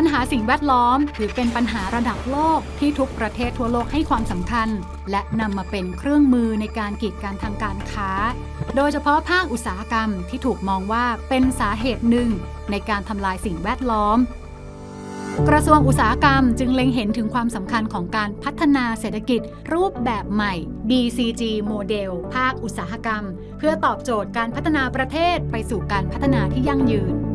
ปัญหาสิ่งแวดล้อมถือเป็นปัญหาระดับโลกที่ทุกประเทศทั่วโลกให้ความสำคัญ และนำมาเป็นเครื่องมือในการกีดกันทางการค้า โดยเฉพาะภาคอุตสาหกรรมที่ถูกมองว่าเป็นสาเหตุหนึ่งในการทำลายสิ่งแวดล้อม กระทรวงอุตสาหกรรมจึงเล็งเห็นถึงความสำคัญของการพัฒนาเศรษฐกิจรูปแบบใหม่ BCG โมเดลภาคอุตสาหกรรม เพื่อตอบโจทย์การพัฒนาประเทศไปสู่การพัฒนาที่ยั่งยืน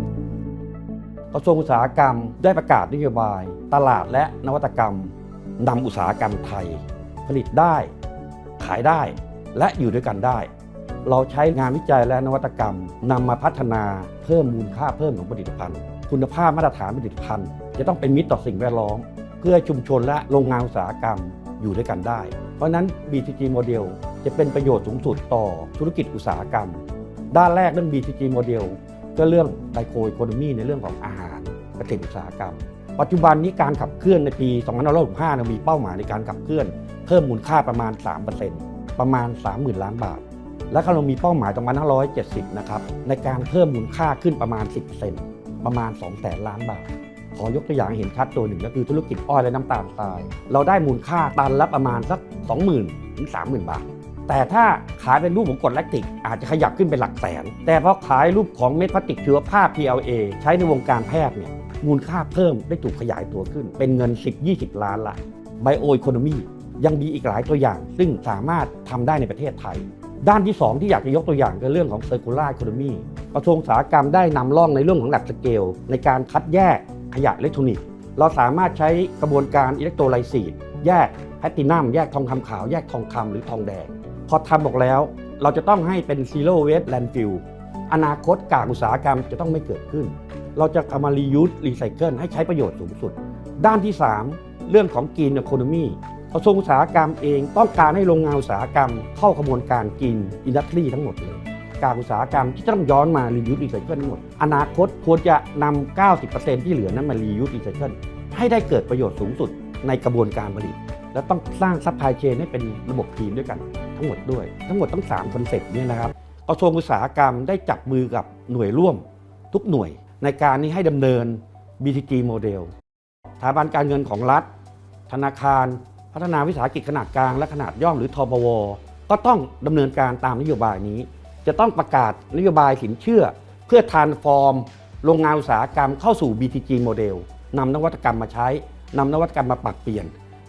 กระทรวงอุตสาหกรรมได้ประกาศนโยบาย ตลาดและนวัตกรรมนำอุตสาหกรรมไทย ผลิตได้ ขายได้และอยู่ด้วยกันได้ เราใช้งานวิจัยและนวัตกรรมนำมาพัฒนาเพิ่มมูลค่าเพิ่มของผลิตภัณฑ์ คุณภาพมาตรฐานผลิตภัณฑ์ จะต้องเป็นมิตรต่อสิ่งแวดล้อม เพื่อชุมชนและโรงงานอุตสาหกรรมอยู่ด้วยกันได้ เพราะนั้น BCG โมเดลจะเป็นประโยชน์สูงสุดต่อธุรกิจอุตสาหกรรม ด้านแรกเรื่อง BCG โมเดลก็เรื่องไ i โค o โ o โ o มีในเรื่องของอาหาร เกษตรอุตสาหกรรม ปัจจุบันนี้การขับเคลื่อนในปี 2565มีเป้าหมายในการขับเคลื่อน เพิ่มมูลค่าประมาณ 3%ประมาณ 30,000 ล้านบาท และเรามีเป้าหมาย2570 นะครับ ในการเพิ่มมูลค่าขึ้นประมาณ 10%ประมาณ 200,000 ล้านบาท ขอยกตัวอย่างเห็นชัดตัวหนึ่งก็คือธุรกิจอ้อยและน้ำตาลทราย เราได้มูลค่าตันละประมาณสัก 20,000ถึง30,000 บาทแต่ถ้าขายเป็นรูปของกรดแลคติก อาจจะขยับขึ้นเป็นหลักแสน แต่พอขายรูปของเม็ดพลาสติกชีวภาพ PLA ใช้ในวงการแพทย์เนี่ย มูลค่าเพิ่มได้ถูกขยายตัวขึ้น เป็นเงิน 10-20 ล้านละไบโอ e คโนมียังมีอีกหลายตัวอย่าง ซึ่งสามารถทำได้ในประเทศไทย ด้านที่ 2 ที่อยากจะยกตัวอย่างคือเรื่องของ Circular Economy กระทรวงอุตสาหกรรมได้นำร่องในเรื่องของหลักสเกล ในการคัดแยกขยะอิเล็กทรอนิกส์ เราสามารถใช้กระบวนการอิเล็กโทรไลซีสแยกแพลตตินัม แยกทองคำขาว แยกทองคำหรือทองแดง พอทำบอกแล้ว เราจะต้องให้เป็น zero waste landfill อนาคตกากอุตสาหกรรมจะต้องไม่เกิดขึ้น เราจะเอามา reuse recycle ให้ใช้ประโยชน์สูงสุด ด้านที่ 3 เรื่องของ green economy กระทรวงอุตสาหกรรมเองต้องการให้โรงงานอุตสาหกรรม เข้ากระบวนการกินอินดัสทรีทั้งหมดเลย การอุตสาหกรรมที่ต้องย้อนมา reuse recycle ทั้งหมด อนาคตควรจะนำ90%ที่เหลือนั้นมา reuse recycle ให้ได้เกิดประโยชน์สูงสุดในกระบวนการผลิต และต้องสร้างซัพพลายเชนให้เป็นระบบทีมด้วยกัน ทั้งหมดด้วย ทั้งหมดต้อง3คอนเซ็ปต์นี้นะครับกระทรวงอุตสาหกรรมได้จับมือกับหน่วยร่วม ทุกหน่วย ในการนี้ให้ดำเนิน BTG โมเดลสถาบันการเงินของรัฐ ธนาคาร พัฒนาวิสาหกิจขนาดกลางและขนาดย่อมหรือทปวก็ต้องดำเนินการตามนโยบายนี้ จะต้องประกาศนโยบายสินเชื่อ เพื่อทานฟอร์ม โรงงานอุตสาหกรรมเข้าสู่ BTG โมเดลนำนวัตกรรมมาใช้นำนวัตกรรมมาปรับเปลี่ยน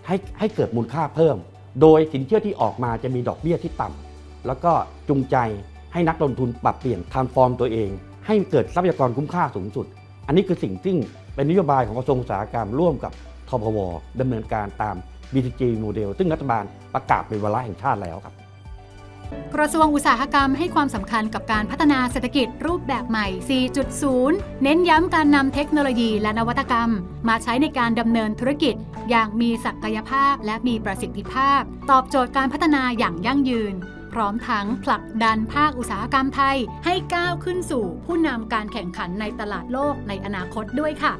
ให้ให้เกิดมูลค่าเพิ่ม โดยสินเชื่อที่ออกมาจะมีดอกเบี้ยที่ต่ำแล้วก็จูงใจให้นักลงทุนปรับเปลี่ยนทานฟอร์มตัวเอง ให้เกิดทรัพยากรคุ้มค่าสูงสุด อันนี้คือสิ่งที่เป็นนโยบายของกระทรวงอุตสาหกรรมร่วมกับทพวดำเนินการตาม BTG โมเดลซึ่งรัฐบาลประกาศเป็นวาระแห่งชาติแล้วครับกระทรวงอุตสาหกรรมให้ความสำคัญกับการพัฒนาเศรษฐกิจรูปแบบใหม่ 4.0 เน้นย้ำการนำเทคโนโลยีและนวัตกรรม มาใช้ในการดำเนินธุรกิจ อย่างมีศักยภาพและมีประสิทธิภาพ ตอบโจทย์การพัฒนาอย่างยั่งยืน พร้อมทั้งผลักดันภาคอุตสาหกรรมไทย ให้ก้าวขึ้นสู่ผู้นำการแข่งขันในตลาดโลกในอนาคตด้วยค่ะ